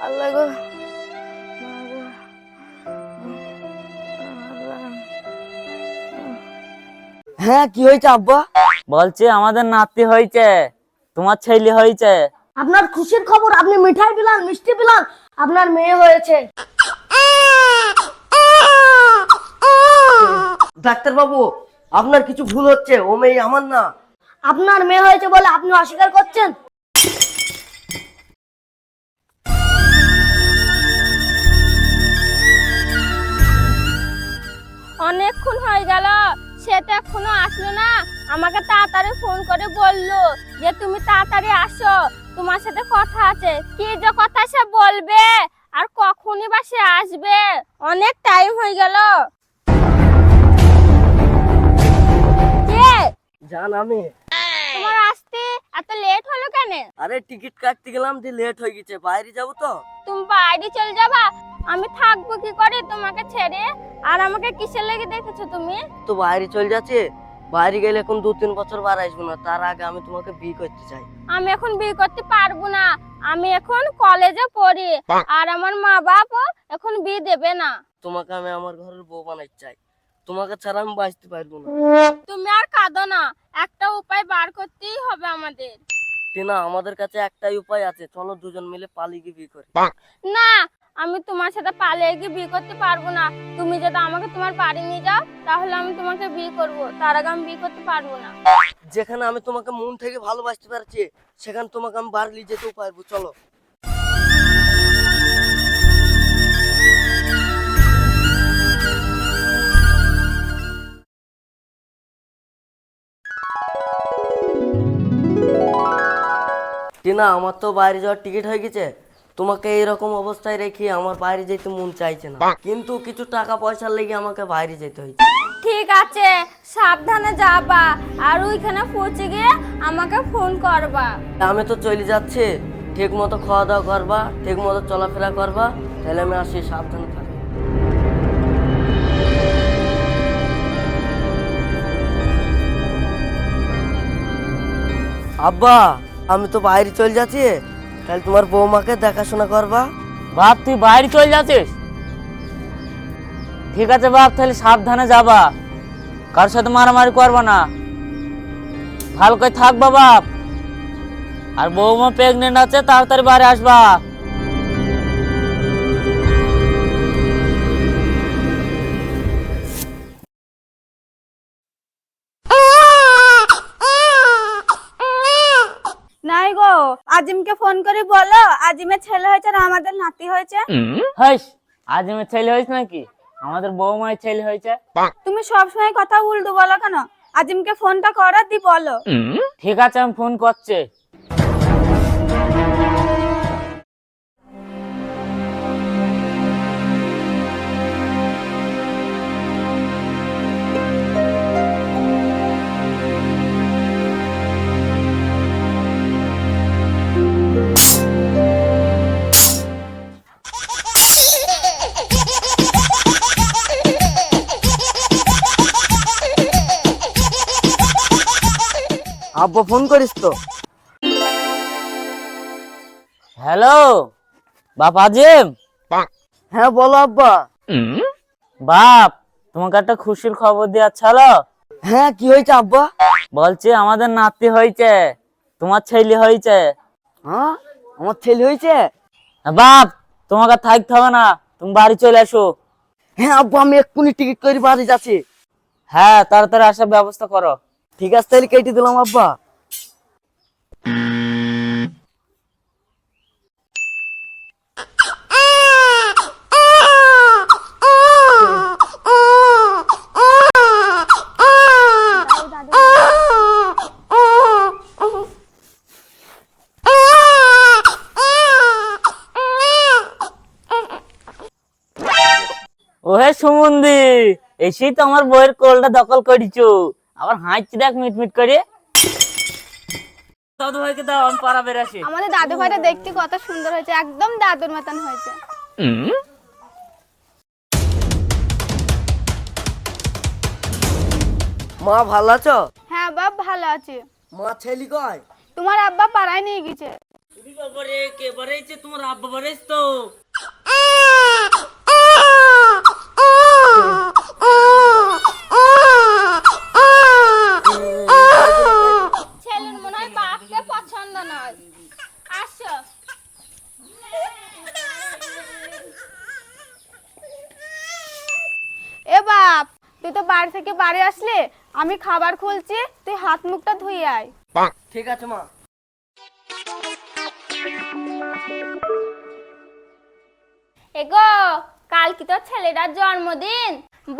আল্লাহ গো মা গো। আল্লাহ। হ্যাঁ কি হয়েছে আব্বা বলছি আমাদের নাতি হয়েছে তোমার ছেলে হয়েছে আপনার খুশির খবর আপনি মিঠাই পেলান মিষ্টি পেলান আপনার মেয়ে হয়েছে ডাক্তার বাবু আপনার কিছু ভুল হচ্ছে ও মেয়ে আমার না আপনার মেয়ে হয়েছে বলে আপনি অস্বীকার করছেন অনেকক্ষণ হয়ে গেল। সে তো এখনও আসলো না। আমাকে তাড়াতাড়ি ফোন করে বলল যে তুমি তাড়াতাড়ি আসো। তোমার সাথে কথা আছে। কি যে কথা সে বলবে? আর কখনই বা সে আসবে? অনেক টাইম হয়ে গেল। কে? জান আমি। তোমার আসতে কেন আরে টিকিট কাটতে গেলাম যে লেট হয়ে গেছে বাইরে যাব তো। তুমি বাইরে চলে যাবা? আমি থাকব কি করে তোমাকে ছেড়ে? আর আমাকে কিসের লেগে দেখেছ তুমি? তো বাইরে চলে যাচ্ছে বাইরে গেলে এখন দু তিন বছর বার আসব না তার আগে আমি তোমাকে বিয়ে করতে চাই। আমি এখন বিয়ে করতে পারব না। আমি এখন কলেজে পড়ি আর আমার মা বাপও এখন বিয়ে দেবে না। তোমাকে আমি আমার ঘরের বউ বানাইতে চাই। তোমাকে ছাড়া আমি বাঁচতে পারব না। তুমি আর কাঁদো না একটা উপায় বার করতেই হবে আমাদের। টিনা আমাদের কাছে একটাই উপায় আছে। চলো দুজন মিলে পালিয়ে গিয়ে বিয়ে করি। না আমি তোমার সাথে পালিয়ে গিয়ে বিয়ে করতে পারব না। তুমি যদি আমাকে তোমার বাড়ি নিয়ে যাও তাহলে আমি তোমাকে বিয়ে করব। তার আগে আমি বিয়ে করতে পারব না। যেখানে আমি তোমাকে মন থেকে ভালোবাসতে পারছি সেখানে তোমাকে আমি বাড়ি নিয়ে যেতেও পারব। চলো। টিনা আমার তো বাইরে যাওয়ার টিকিট হয়ে গেছে। তোমাকে এইরকম অবস্থায় রেখে আমার বাইরে যেতে মন চাইছে না। কিন্তু কিছু টাকা পয়সার লেগে আমাকে বাইরে যেতে হয়েছে। ঠিক আছে সাবধানে যাবা। আর ওইখানে পৌঁছে গিয়ে আমাকে ফোন করবা। আমি তো চলে যাচ্ছি। ঠিক মতো খাওয়া দাওয়া করবা ঠিক মতো চলাফেরা করবা। তাহলে আমি আসি সাবধানে থাকি আব্বা! আমি তো বাইরে চলে যাচ্ছি, তাহলে তোমার বৌমাকে দেখাশোনা করবা। বাপ, তুই বাইরে চলে যাচ্ছিস? ঠিক আছে বাপ, তাহলে সাবধানে যাবা। কার সাথে মারামারি করবা না। ভালো করে থাকবা বাপ। আর বৌমা প্রেগনেন্ট আছে, তাড়াতাড়ি বাড়ি আসবা। আজিমকে ফোন করে বলো আজিমের ছেলে হয়েছে আর আমাদের নাতি হয়েছে? হইস আজিমের ছেলে হয়েছে নাকি? আমাদের বৌমায়ের ছেলে হয়েছে। তুমি সবসময় কথা উল্টো বলো কেন? আজিমকে ফোনটা করো দি বলো। ঠিক আছে আমি ফোন করছি। আব্বা ফোন করিস তো। হ্যালো বাপ আজিম? হ্যাঁ বলো আব্বা। বাপ তোমাকে একটা খুশির খবর দেওয়ার ছিল। হ্যাঁ কি হয়েছে আব্বা? বলছি আমাদের নাতি হয়েছে তোমার ছেলে হয়েছে। হ্যাঁ আমার ছেলে হয়েছে? বাপ তোমাকে থাকতে হবে না তুমি বাড়ি চলে আসো হ্যাঁ আব্বা আমি এক্ষুনি টিকিট করে বাড়ি যাচ্ছি। হ্যাঁ তাড়াতাড়ি আসার ব্যবস্থা করো। ঠিক আছে তাহলে কেটে দিলাম আব্বা। এসেই তো আমার বইয়ের কোলটা দখল করিছো। আবার হাঁচছি দেখ মিট মিট করে। দাদু ভাইকে দাও আমি পাড়া বেরাসি আমাদের দাদু ভাইটা দেখতে কত সুন্দর হয়েছে একদম দাদুর মতন হয়েছে। মা ভালো আছো? হ্যাঁ বাপ ভালো আছে। মা ছেলে কয়? তোমার আব্বা পাড়ায় নিয়ে গেছে। বাবারে কে বাড়াইছে? তোমার আব্বা বাড়াইছ তো ছেলের মনে হয় বাপকে পছন্দ নয় আসো এ বাপ তুই তো বাড়ি থেকে বাড়ি আসলে আমি খাবার খুলছি তুই হাত মুখটা ধুয়ে আয়। ঠিক আছে মা। এগো কাল কি তোর ছেলেটার জন্মদিন?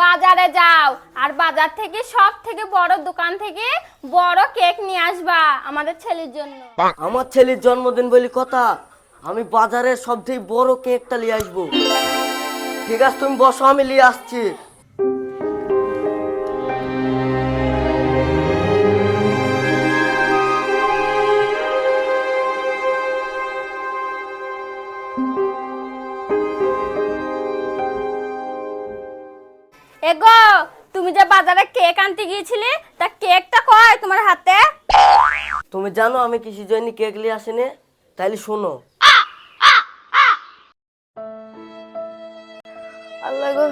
বাজারে যাও আর বাজার থেকে সব থেকে বড় দোকান থেকে বড় কেক নিয়ে আসবা আমাদের ছেলের জন্য। আমার ছেলের জন্মদিন বলি কথা আমি বাজারে সব থেকে বড় কেকটা নিয়ে আসব। ঠিক আছে তুমি বসো আমি নিয়ে আসছি। বাজারে কেক আনতে গিয়েছিলে? তা কেকটা কয় তোমার হাতে? তুমি জানো আমি কিসের জন্য কেক নিয়ে আসিনি? তাইলে শোনো। আল্লাহ গো।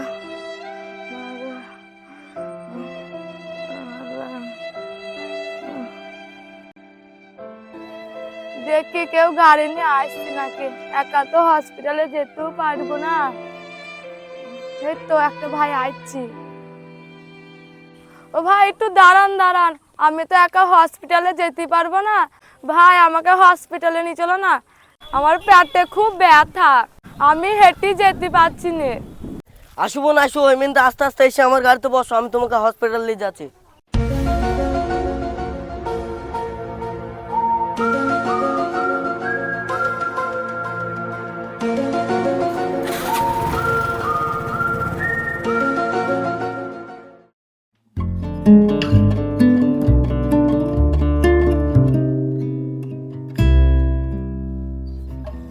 দেখি কেউ গাড়ি নিয়ে আসছে নাকি? একা তো হসপিটালে যেতেও পারব না। এই তো একটা ভাই আসছি ও ভাই, একটু দাঁড়ান দাঁড়ান। আমি তো একা হসপিটালে যেতে পারব না। ভাই, আমাকে হসপিটালে নিয়ে চলো না। আমার পেটে খুব ব্যথা। আমি হেঁটে যেতে পারছি না। আসব না, আসব। এমনি আস্তে আস্তে এসে আমার গাড়িতে বসো, আমি তোমাকে হসপিটাল নিয়ে যাচ্ছি।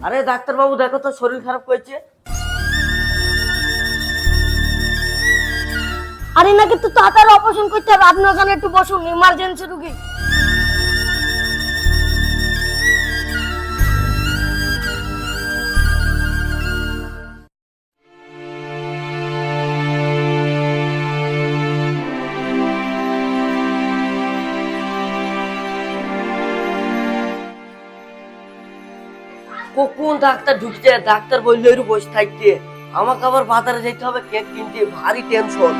আরে, ডাক্তারবাবু, দেখো তো, শরীর খারাপ করেছে। আরে, নাকি তো তাড়াতাড়ি অপারেশন করতে হবে? আপনার ওখানে একটু বসুন ইমার্জেন্সি রুগী। ডাক্তার ঢুকছে ডাক্তার বলল এরু বসে থাকতে। আমাকে আবার বাজারে যেতে হবে কেক কিনতে। ভারী টেনশন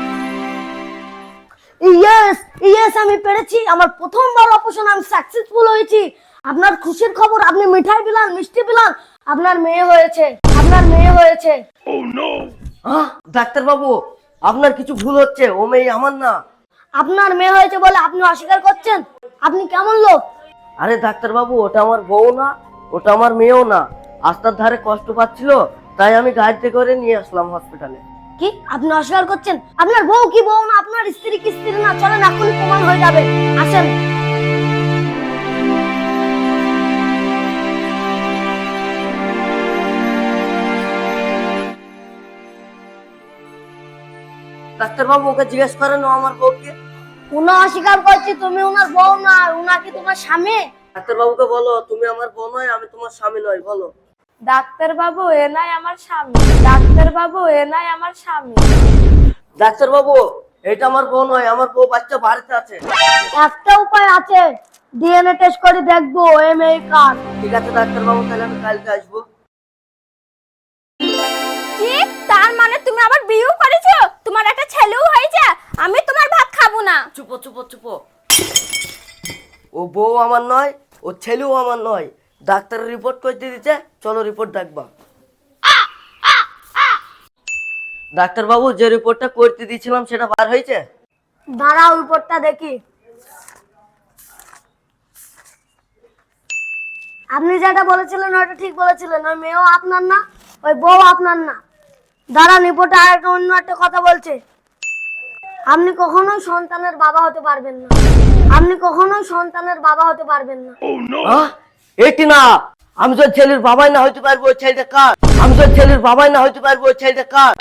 ইয়েস ইয়েস আমি পেরেছি। আমার প্রথমবার অপারেশন আমি সাকসেসফুল হয়েছি। আপনার খুশির খবর আপনি মিঠাই বিলান মিষ্টি বিলান আপনার মেয়ে হয়েছে আপনার মেয়ে হয়েছে। ও নো ডাক্তার বাবু আপনার কিছু ভুল হচ্ছে ও মেয়ে আমার না। আপনার মেয়ে হয়েছে বলে আপনি অস্বীকার করছেন? আপনি কেমন লোক? আরে ডাক্তার বাবু ওটা আমার বউ না ওটা আমার মেয়েও না। রাস্তার ধারে কষ্ট পাচ্ছিল তাই আমি গাড়িতে করে নিয়ে আসলাম হসপিটালে কি? আপনি অস্বীকার করছেন? আপনার বউ কি বউ না? আপনার স্ত্রী কি স্ত্রী না? চলেন এখনই প্রমাণ হয়ে যাবে। আসেন। ডাক্তার বাবু ওকে জিজ্ঞেস করেন ও আমার বউকে। উনা অস্বীকার করছি তুমি ওনার বউ না উনা কি তোমার স্বামী? ডাক্তার বাবুকে বলো তুমি আমার বউ নয় আমি তোমার স্বামী নয় বলো। ডাক্তার বাবু এ নাই আমার স্বামী। ডাক্তার বাবু এ নাই আমার স্বামী। ডাক্তার বাবু এটা আমার বউ নয় আমার বউ বাচ্চা বাড়িতে আছে। একটা উপায় আছে। ডিএনএ টেস্ট করে দেখব এম এই কার। ঠিক আছে ডাক্তার বাবু তাহলে আমি কালকে আসব। কি? তার মানে তুমি আবার বিয়েও করেছ? তোমার একটা ছেলেও হয়েছে আমি তোমার ভাত খাব না। চুপো চুপো চুপো। ও বউ আমার নয় ও ছেলেও আমার নয়। ডাক্তারের রিপোর্ট করতে দিচ্ছে চলো রিপোর্ট দেখবা। ডাক্তার বাবু যে রিপোর্টটা করতে দিয়েছিলাম সেটা বার হয়েছে? দাঁড়াও রিপোর্টটা দেখি। আপনি যেটা বলেছিলেন ওটা ঠিক বলেছিলেন। ওই মেয়েও আপনার না ওই বউ আপনার না। দাঁড়ান রিপোর্টে আর একটা অন্য একটা কথা বলছে। আপনি কখনোই সন্তানের বাবা হতে পারবেন না। আপনি কখনোই সন্তানের বাবা হতে পারবেন না। এটি না! আমি তো ছেলের বাবাই না হইতে পারব, ছেলেটা কার? আমি তো ছেলের বাবাই না হইতে পারব, ছেলেটা কার?